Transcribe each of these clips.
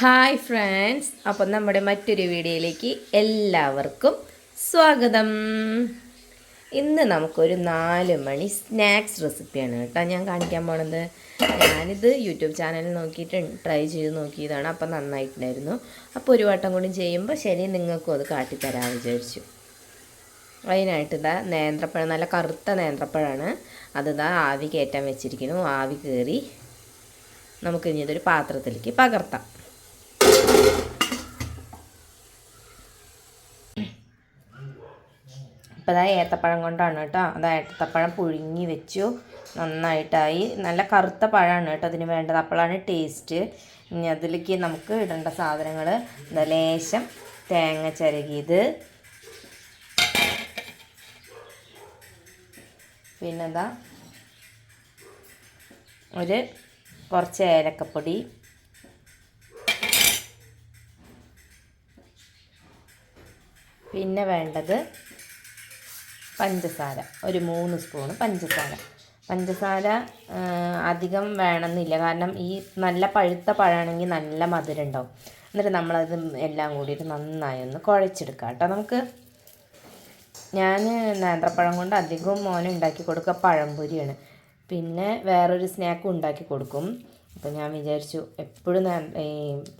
Hi friends അപ്പം നമ്മുടെ മറ്റൊരു വീഡിയോയിലേക്ക് എല്ലാവർക്കും സ്വാഗതം. ഇന്ന് നമുക്കൊരു നാല് മണി സ്നാക്സ് റെസിപ്പിയാണ് കേട്ടോ. ഞാൻ കാണിക്കാൻ പോണത് ഞാനിത് യൂട്യൂബ് ചാനലിൽ നോക്കിയിട്ട് ട്രൈ ചെയ്ത് നോക്കിയതാണ്. അപ്പം നന്നായിട്ടുണ്ടായിരുന്നു. അപ്പോൾ ഒരു വട്ടം കൂടി ചെയ്യുമ്പോൾ ശരി നിങ്ങൾക്കും അത് കാട്ടിത്തരാൻ വിചാരിച്ചു. അതിനായിട്ട് ഇതാ നേന്ത്രപ്പഴം നല്ല കറുത്ത നേന്ത്രപ്പഴമാണ്. അത് ഇതാ ആവി കയറ്റാൻ വെച്ചിരിക്കുന്നു. ആവി കയറി നമുക്ക് ഇനി ഇതൊരു പാത്രത്തിലേക്ക് പകർത്താം. അപ്പോൾ ഏത്തപ്പഴം കൊണ്ടാണ് കേട്ടോ. അതാ ഏത്തപ്പഴം പുഴുങ്ങി വെച്ചു. നന്നായിട്ടായി. നല്ല കറുത്ത പഴമാണ് കേട്ടോ അതിന് വേണ്ടത്. അപ്പോഴാണ് ടേസ്റ്റ് ഇനി അതിലേക്ക് നമുക്ക് ഇടേണ്ട സാധനങ്ങൾ. എന്താ ലേശം തേങ്ങ ചിരകിയത്. പിന്നെന്താ ഒരു കുറച്ച് ഏലക്കപ്പൊടി. പിന്നെ വേണ്ടത് പഞ്ചസാര. ഒരു മൂന്ന് സ്പൂണ് പഞ്ചസാര. പഞ്ചസാര അധികം വേണമെന്നില്ല. കാരണം ഈ നല്ല പഴുത്ത പഴമാണെങ്കിൽ നല്ല മധുരം ഉണ്ടാവും. എന്നിട്ട് നമ്മളത് എല്ലാം കൂടിയിട്ട് നന്നായി ഒന്ന് കുഴച്ചെടുക്കുക കേട്ടോ നമുക്ക്. ഞാൻ നേന്ത്രപ്പഴം കൊണ്ട് അധികവും മോനെ ഉണ്ടാക്കി കൊടുക്കുക പഴംപൊരിയാണ്. പിന്നെ വേറൊരു സ്നാക്കും ഉണ്ടാക്കി കൊടുക്കും. അപ്പോൾ ഞാൻ വിചാരിച്ചു എപ്പോഴും ഈ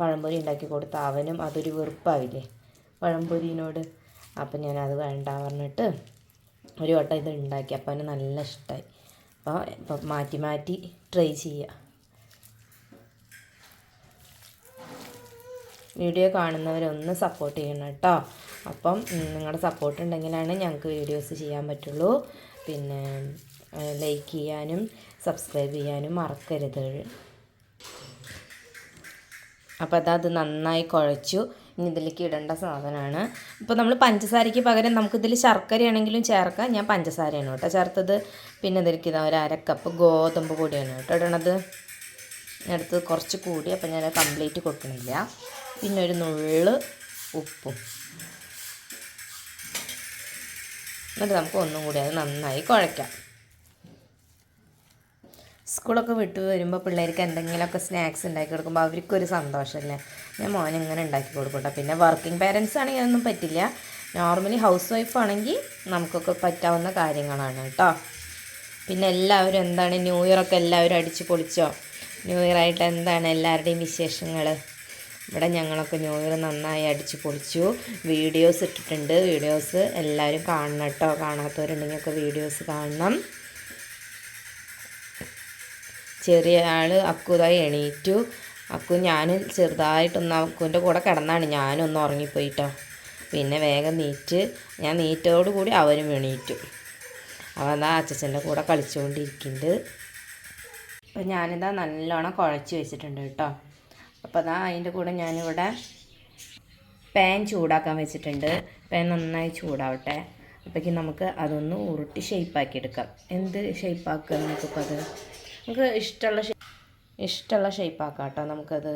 പഴംപൊരി ഉണ്ടാക്കി കൊടുത്ത അവനും അതൊരു വെറുപ്പാവില്ലേ? പഴംപൊരിനോട്. അപ്പം ഞാനത് വേണ്ട പറഞ്ഞിട്ട് ഒരു വട്ടം ഇത് ഉണ്ടാക്കി. അപ്പോൾ അവന് നല്ല ഇഷ്ടമായി അപ്പോൾ ഇപ്പം മാറ്റി മാറ്റി ട്രൈ ചെയ്യുക വീഡിയോ കാണുന്നവരൊന്ന് സപ്പോർട്ട് ചെയ്യണം കേട്ടോ. അപ്പം നിങ്ങളുടെ സപ്പോർട്ട് ഉണ്ടെങ്കിലാണ് ഞങ്ങൾക്ക് വീഡിയോസ് ചെയ്യാൻ പറ്റുള്ളൂ. പിന്നെ ലൈക്ക് ചെയ്യാനും സബ്സ്ക്രൈബ് ചെയ്യാനും മറക്കരുത്. അപ്പോൾ അതത് നന്നായി കുഴച്ചു. ഇതിലേക്ക് ഇടേണ്ട സാധനമാണ് ഇപ്പോൾ നമ്മൾ പഞ്ചസാരയ്ക്ക് പകരം നമുക്കിതിൽ ശർക്കരയാണെങ്കിലും ചേർക്കാം. ഞാൻ പഞ്ചസാരയാണ് കേട്ടോ ചേർത്തത്. പിന്നെ ഇതിലേക്ക് ഇതാ ഒരു അരക്കപ്പ് ഗോതമ്പ് പൊടിയാണ് കേട്ടോ ഇടണത്. എടുത്ത് കുറച്ച് കൂടി അപ്പോൾ ഞാൻ കംപ്ലീറ്റ് കൊടുക്കണില്ല. പിന്നെ ഒരു നുള്ള് ഉപ്പും. എന്നിട്ട് നമുക്ക് ഒന്നും കൂടി അത് നന്നായി കുഴയ്ക്കാം. സ്കൂളൊക്കെ വിട്ടു വരുമ്പോൾ പിള്ളേർക്ക് എന്തെങ്കിലുമൊക്കെ സ്നാക്സ് ഉണ്ടാക്കി കൊടുക്കുമ്പോൾ അവർക്കൊരു സന്തോഷമല്ലേ ഞാൻ മോൻ ഇങ്ങനെ ഉണ്ടാക്കി കൊടുക്കട്ടെ. പിന്നെ വർക്കിംഗ് പേരൻസ് ആണെങ്കിൽ ഒന്നും പറ്റില്ല. നോർമലി ഹൗസ് വൈഫ് ആണെങ്കിൽ നമുക്കൊക്കെ പറ്റാവുന്ന കാര്യങ്ങളാണ് കേട്ടോ. പിന്നെ എല്ലാവരും എന്താണ് ന്യൂ ഇയറൊക്കെ എല്ലാവരും അടിച്ച് പൊളിച്ചോ? ന്യൂ ഇയർ ആയിട്ട് എന്താണ് എല്ലാവരുടെയും വിശേഷങ്ങൾ ഇവിടെ ഞങ്ങളൊക്കെ ന്യൂ ഇയർ നന്നായി അടിച്ച് പൊളിച്ചു. വീഡിയോസ് ഇട്ടിട്ടുണ്ട്. വീഡിയോസ് എല്ലാവരും കാണണം കേട്ടോ. കാണാത്തവരുണ്ടെങ്കിൽ ഒക്കെ വീഡിയോസ് കാണണം. ചെറിയ ആൾ അക്കുതായി എണീറ്റു. അക്കു ഞാൻ ചെറുതായിട്ടൊന്ന് അക്കുവിന്റെ കൂടെ കിടന്നാണ്. ഞാനൊന്ന് ഉറങ്ങിപ്പോയിട്ടോ. പിന്നെ വേഗം നീറ്റ്. ഞാൻ നീറ്റോട് കൂടി അവരും എണീറ്റു. അവൻ എന്താ അച്ഛന്റെ കൂടെ കളിച്ചുകൊണ്ടിരിക്കുന്നുണ്ട്. അപ്പം ഞാനിതാ നല്ലോണം കുഴച്ച് വെച്ചിട്ടുണ്ട് കേട്ടോ. അപ്പോൾ അതാ അതിന്റെ കൂടെ ഞാനിവിടെ പാൻ ചൂടാക്കാൻ വെച്ചിട്ടുണ്ട്. പാൻ നന്നായി ചൂടാവട്ടെ. അപ്പോഴേക്കും നമുക്ക് അതൊന്ന് ഉരുട്ടി ഷേപ്പാക്കി എടുക്കാം. എന്ത് ഷേപ്പാക്കുക നമുക്കിപ്പോൾ അത്? നമുക്ക് ഇഷ്ടമുള്ള ഇഷ്ടമുള്ള ഷേപ്പാക്കാം കേട്ടോ നമുക്കത്.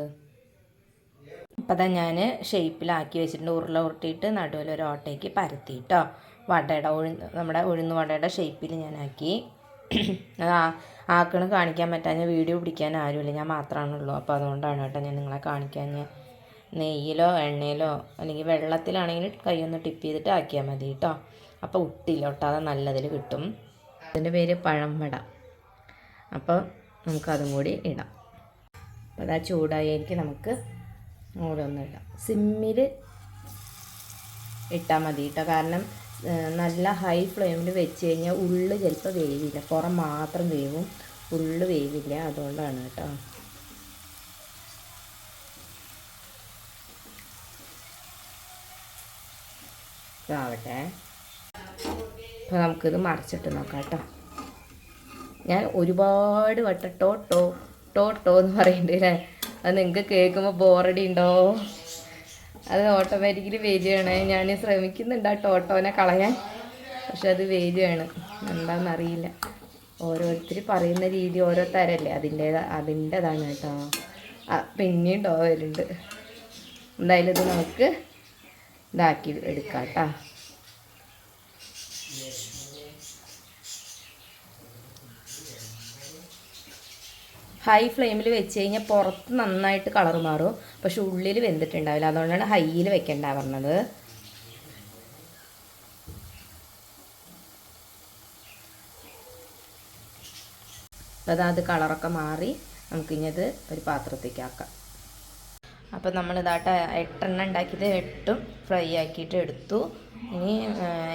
അപ്പം തന്നെ ഞാൻ ഷേപ്പിലാക്കി വെച്ചിട്ടുണ്ട്. ഉരുള ഉരുട്ടിയിട്ട് നടുവിൽ ഒരു ഓട്ടയ്ക്ക് പരത്തി കേട്ടോ വടയുടെ ഉഴുന്ന് നമ്മുടെ ഉഴുന്ന് വടയുടെ ഷേപ്പിൽ ഞാനാക്കി. അത് ആ ആക്കണ് കാണിക്കാൻ പറ്റാഞ്ഞ വീഡിയോ പിടിക്കാൻ ആരുമില്ല. ഞാൻ മാത്രമാണുള്ളൂ അപ്പോൾ അതുകൊണ്ടാണ് കേട്ടോ ഞാൻ നിങ്ങളെ കാണിക്കാൻ നെയ്യിലോ എണ്ണയിലോ അല്ലെങ്കിൽ വെള്ളത്തിലാണെങ്കിൽ കൈയൊന്ന് ടിപ്പ് ചെയ്തിട്ട് ആക്കിയാൽ മതി കേട്ടോ. അപ്പോൾ ഒട്ടില്ല ഒട്ടാതെ നല്ലതിൽ കിട്ടും. അതിന്റെ പേര് പഴംവട അപ്പോൾ നമുക്കതും കൂടി ഇടാം. അപ്പോൾ അതാ ചൂടായിരിക്കും നമുക്ക് ഓരോന്നും ഇടാം. സിമ്മിൽ ഇട്ടാൽ മതി കേട്ടോ. കാരണം നല്ല ഹൈ ഫ്ലെയിമിൽ വെച്ച് കഴിഞ്ഞാൽ ഉള്ളു ചിലപ്പോൾ വേവില്ല. പുറം മാത്രം വേവും ഉള്ളു വേവില്ല. അതുകൊണ്ടാണ് കേട്ടോ. ഇതാവട്ടെ. അപ്പോൾ നമുക്കിത് മറിച്ചിട്ട് നോക്കാം കേട്ടോ. ഞാൻ ഒരുപാട് വട്ടം ടോട്ടോ ടോട്ടോ എന്ന് പറയുന്നുണ്ട് അല്ലേ അത് നിങ്ങൾക്ക് കേൾക്കുമ്പോൾ ബോറടി ഉണ്ടോ അത് ഓട്ടോമാറ്റിക്കലി വരികയാണ്. ഞാൻ ശ്രമിക്കുന്നുണ്ട് ആ ടോട്ടോനെ കളയാൻ. പക്ഷെ അത് വരികയാണ്. എന്താണെന്നറിയില്ല ഓരോരുത്തർ പറയുന്ന രീതി ഓരോ തരല്ലേ? അതിന്റെ അതിന്റെതാണ് കേട്ടോ. ആ പിന്നെയും ടോ വരുന്നുണ്ട്. എന്തായാലും ഇത് നമുക്ക് ഇതാക്കി എടുക്കാം കേട്ടോ. ഹൈ ഫ്ലെയിമിൽ വെച്ച് കഴിഞ്ഞാൽ പുറത്ത് നന്നായിട്ട് കളർ മാറും. പക്ഷെ ഉള്ളിൽ വെന്തിട്ടുണ്ടാവില്ല. അതുകൊണ്ടാണ് ഹൈയിൽ വെക്കണ്ട പറഞ്ഞത്. അപ്പോൾ അതാത് കളറൊക്കെ മാറി നമുക്കിഞ്ഞത് ഒരു പാത്രത്തേക്ക് ആക്കാം. അപ്പോൾ നമ്മൾ എട്ടെണ്ണം ഉണ്ടാക്കിയത് എട്ടും ഫ്രൈ ആക്കിയിട്ട് എടുത്തു. ഇനി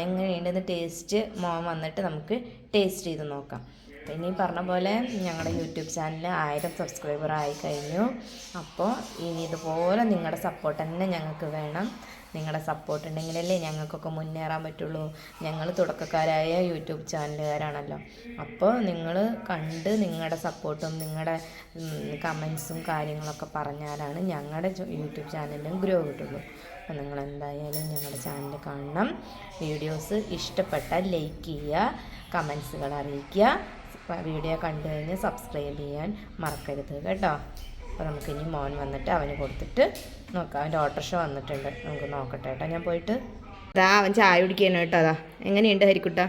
എങ്ങനെയുണ്ടെന്ന് ടേസ്റ്റ് മോൻ വന്നിട്ട് നമുക്ക് ടേസ്റ്റ് ചെയ്ത് നോക്കാം. അപ്പോൾ ഇനി പറഞ്ഞ പോലെ ഞങ്ങളുടെ യൂട്യൂബ് ചാനൽ ആയിരം സബ്സ്ക്രൈബർ ആയി കഴിഞ്ഞു. അപ്പോൾ ഇനി ഇതുപോലെ നിങ്ങളുടെ സപ്പോർട്ട് തന്നെ ഞങ്ങൾക്ക് വേണം. നിങ്ങളുടെ സപ്പോർട്ട് ഉണ്ടെങ്കിലല്ലേ ഞങ്ങൾക്കൊക്കെ മുന്നേറാൻ പറ്റുള്ളൂ. ഞങ്ങൾ തുടക്കക്കാരായ യൂട്യൂബ് ചാനലുകാരാണല്ലോ. അപ്പോൾ നിങ്ങൾ കണ്ട് നിങ്ങളുടെ സപ്പോർട്ടും നിങ്ങളുടെ കമൻസും കാര്യങ്ങളൊക്കെ പറഞ്ഞാലാണ് ഞങ്ങളുടെ യൂട്യൂബ് ചാനലിനും ഗ്രോ കിട്ടുള്ളൂ. അപ്പോൾ നിങ്ങൾ എന്തായാലും ഞങ്ങളുടെ ചാനൽ കാണണം. വീഡിയോസ് ഇഷ്ടപ്പെട്ടാൽ ലൈക്ക് ചെയ്യുക കമൻസുകൾ അറിയിക്കുക. വീഡിയോ കണ്ടു കഴിഞ്ഞ് സബ്സ്ക്രൈബ് ചെയ്യാൻ മറക്കരുത് കേട്ടോ. അപ്പോൾ നമുക്കിനി മോൻ വന്നിട്ട് അവന് കൊടുത്തിട്ട് നോക്കാം. അവന്റെ ഓട്ടോറിക്ഷ വന്നിട്ടുണ്ട്. നമുക്ക് നോക്കട്ടെ കേട്ടോ. ഞാൻ പോയിട്ട് അതാ അവൻ ചായ കുടിക്കാനോ കേട്ടോ. അതാ എങ്ങനെയുണ്ട് ഹരിക്കുട്ട?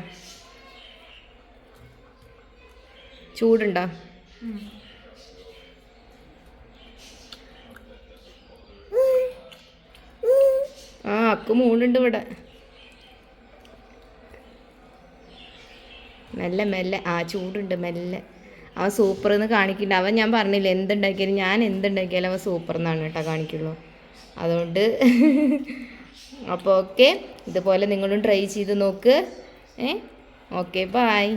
ചൂടുണ്ടോ? ആ അക്കു മൂടുണ്ട് ഇവിടെ. മെല്ലെ മെല്ലെ ആ ചൂടുണ്ട് മെല്ലെ. അവൻ സൂപ്പർ എന്ന് കാണിക്കുന്നുണ്ട് അവൻ ഞാൻ പറഞ്ഞില്ല എന്തുണ്ടാക്കിയാലും ഞാൻ എന്തുണ്ടാക്കിയാലും അവൻ സൂപ്പർ എന്നാണ് കേട്ടോ കാണിക്കുള്ളൂ. അതുകൊണ്ട് അപ്പോൾ ഓക്കെ. ഇതുപോലെ നിങ്ങളും ട്രൈ ചെയ്ത് നോക്ക്. ഏ? Okay bye